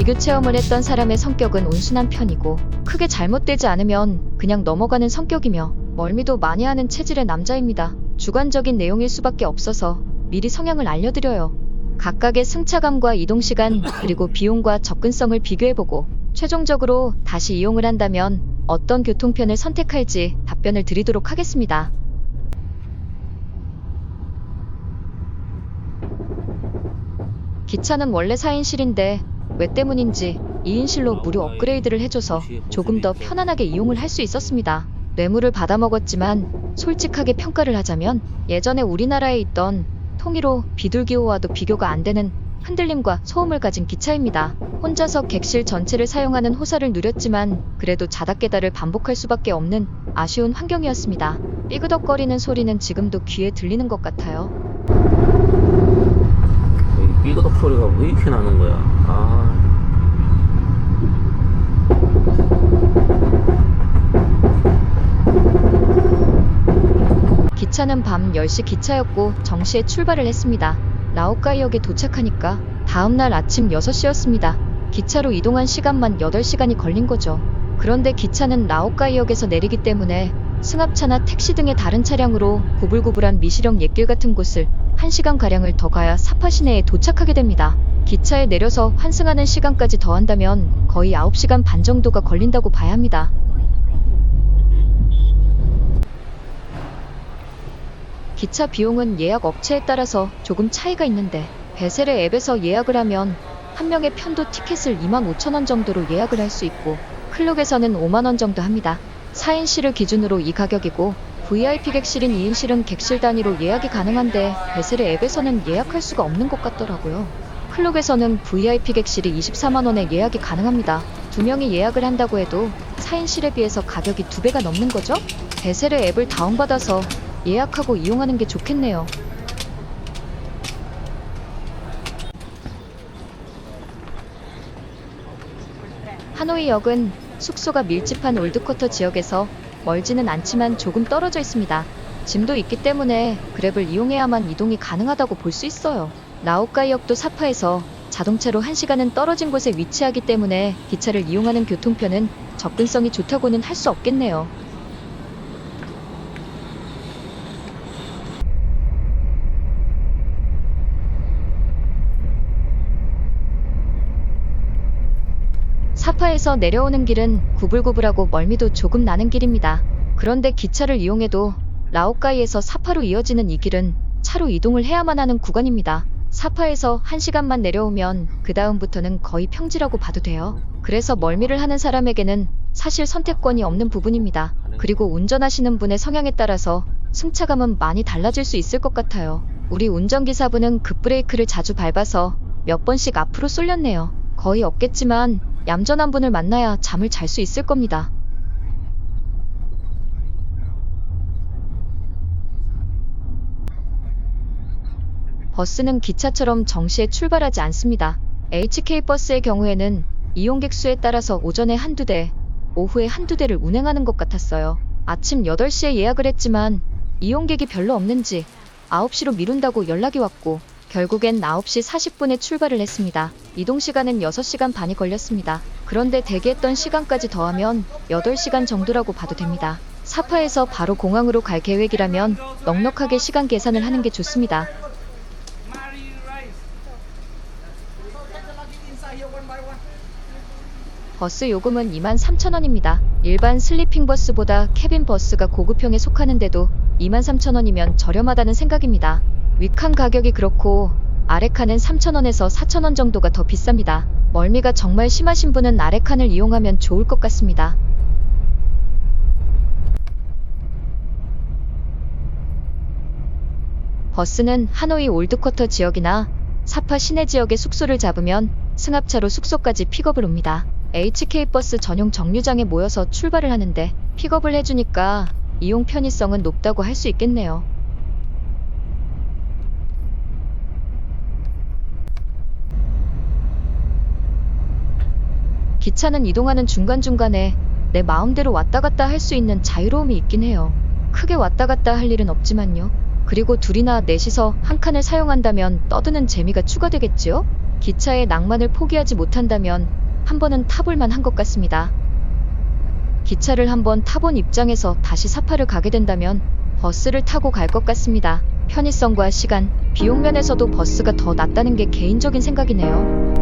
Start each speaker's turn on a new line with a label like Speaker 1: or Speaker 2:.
Speaker 1: 불교 체험을 했던 사람의 성격은 온순한 편이고 크게 잘못되지 않으면 그냥 넘어가는 성격이며 멀미도 많이 하는 체질의 남자입니다. 주관적인 내용일 수밖에 없어서 미리 성향을 알려드려요. 각각의 승차감과 이동 시간 그리고 비용과 접근성을 비교해보고 최종적으로 다시 이용을 한다면 어떤 교통편을 선택할지 답변을 드리도록 하겠습니다. 기차는 원래 4인실인데 왜 때문인지 2인실로 무료 업그레이드를 해줘서 조금 더 편안하게 이용을 할 수 있었습니다. 뇌물을 받아먹었지만 솔직하게 평가를 하자면 예전에 우리나라에 있던 통일호 비둘기호와도 비교가 안 되는 흔들림과 소음을 가진 기차입니다. 혼자서 객실 전체를 사용하는 호사를 누렸지만 그래도 자다깨다를 반복할 수밖에 없는 아쉬운 환경이었습니다. 삐그덕거리는 소리는 지금도 귀에 들리는 것 같아요.
Speaker 2: 이 삐그덕 소리가 왜 이렇게 나는 거야? 아,
Speaker 1: 기차는 밤 10시 기차였고 정시에 출발을 했습니다. 라오카이역에 도착하니까 다음날 아침 6시였습니다. 기차로 이동한 시간만 8시간이 걸린 거죠. 그런데 기차는 라오카이역에서 내리기 때문에 승합차나 택시 등의 다른 차량으로 구불구불한 미시령 옛길 같은 곳을 1시간가량을 더 가야 사파 시내에 도착하게 됩니다. 기차에 내려서 환승하는 시간까지 더한다면 거의 9시간 반 정도가 걸린다고 봐야 합니다. 기차 비용은 예약 업체에 따라서 조금 차이가 있는데 베셀의 앱에서 예약을 하면 한 명의 편도 티켓을 2만 5천 원 정도로 예약을 할 수 있고 클룩에서는 5만 원 정도 합니다. 4인실을 기준으로 이 가격이고 VIP 객실인 2인실은 객실 단위로 예약이 가능한데 베셀의 앱에서는 예약할 수가 없는 것 같더라고요. 클룩에서는 VIP 객실이 24만 원에 예약이 가능합니다. 두 명이 예약을 한다고 해도 4인실에 비해서 가격이 두 배가 넘는 거죠? 베셀의 앱을 다운받아서 예약하고 이용하는 게 좋겠네요. 하노이역은 숙소가 밀집한 올드쿼터 지역에서 멀지는 않지만 조금 떨어져 있습니다. 짐도 있기 때문에 그랩을 이용해야만 이동이 가능하다고 볼 수 있어요. 라오카이역도 사파에서 자동차로 1시간은 떨어진 곳에 위치하기 때문에 기차를 이용하는 교통편은 접근성이 좋다고는 할 수 없겠네요. 사파에서 내려오는 길은 구불구불하고 멀미도 조금 나는 길입니다. 그런데 기차를 이용해도 라오카이에서 사파로 이어지는 이 길은 차로 이동을 해야만 하는 구간입니다. 사파에서 1시간만 내려오면 그 다음부터는 거의 평지라고 봐도 돼요. 그래서 멀미를 하는 사람에게는 사실 선택권이 없는 부분입니다. 그리고 운전하시는 분의 성향에 따라서 승차감은 많이 달라질 수 있을 것 같아요. 우리 운전기사분은 급브레이크를 자주 밟아서 몇 번씩 앞으로 쏠렸네요. 거의 없겠지만 얌전한 분을 만나야 잠을 잘 수 있을 겁니다. 버스는 기차처럼 정시에 출발하지 않습니다. HK 버스의 경우에는 이용객 수에 따라서 오전에 한두 대, 오후에 한두 대를 운행하는 것 같았어요. 아침 8시에 예약을 했지만 이용객이 별로 없는지 9시로 미룬다고 연락이 왔고 결국엔 9시 40분에 출발을 했습니다. 이동 시간은 6시간 반이 걸렸습니다. 그런데 대기했던 시간까지 더하면 8시간 정도라고 봐도 됩니다. 사파에서 바로 공항으로 갈 계획이라면 넉넉하게 시간 계산을 하는 게 좋습니다. 버스 요금은 23,000원입니다. 일반 슬리핑 버스보다 캐빈 버스가 고급형에 속하는데도 23,000원이면 저렴하다는 생각입니다. 위칸 가격이 그렇고 아래칸은 3,000원에서 4,000원 정도가 더 비쌉니다. 멀미가 정말 심하신 분은 아래칸을 이용하면 좋을 것 같습니다. 버스는 하노이 올드쿼터 지역이나 사파 시내 지역에 숙소를 잡으면 승합차로 숙소까지 픽업을 옵니다. HK 버스 전용 정류장에 모여서 출발을 하는데 픽업을 해주니까 이용 편의성은 높다고 할 수 있겠네요. 기차는 이동하는 중간중간에 내 마음대로 왔다 갔다 할 수 있는 자유로움이 있긴 해요. 크게 왔다 갔다 할 일은 없지만요. 그리고 둘이나 넷이서 한 칸을 사용한다면 떠드는 재미가 추가되겠지요? 기차의 낭만을 포기하지 못한다면 한 번은 타볼 만 한 것 같습니다. 기차를 한번 타본 입장에서 다시 사파를 가게 된다면 버스를 타고 갈 것 같습니다. 편의성과 시간, 비용 면에서도 버스가 더 낫다는 게 개인적인 생각이네요.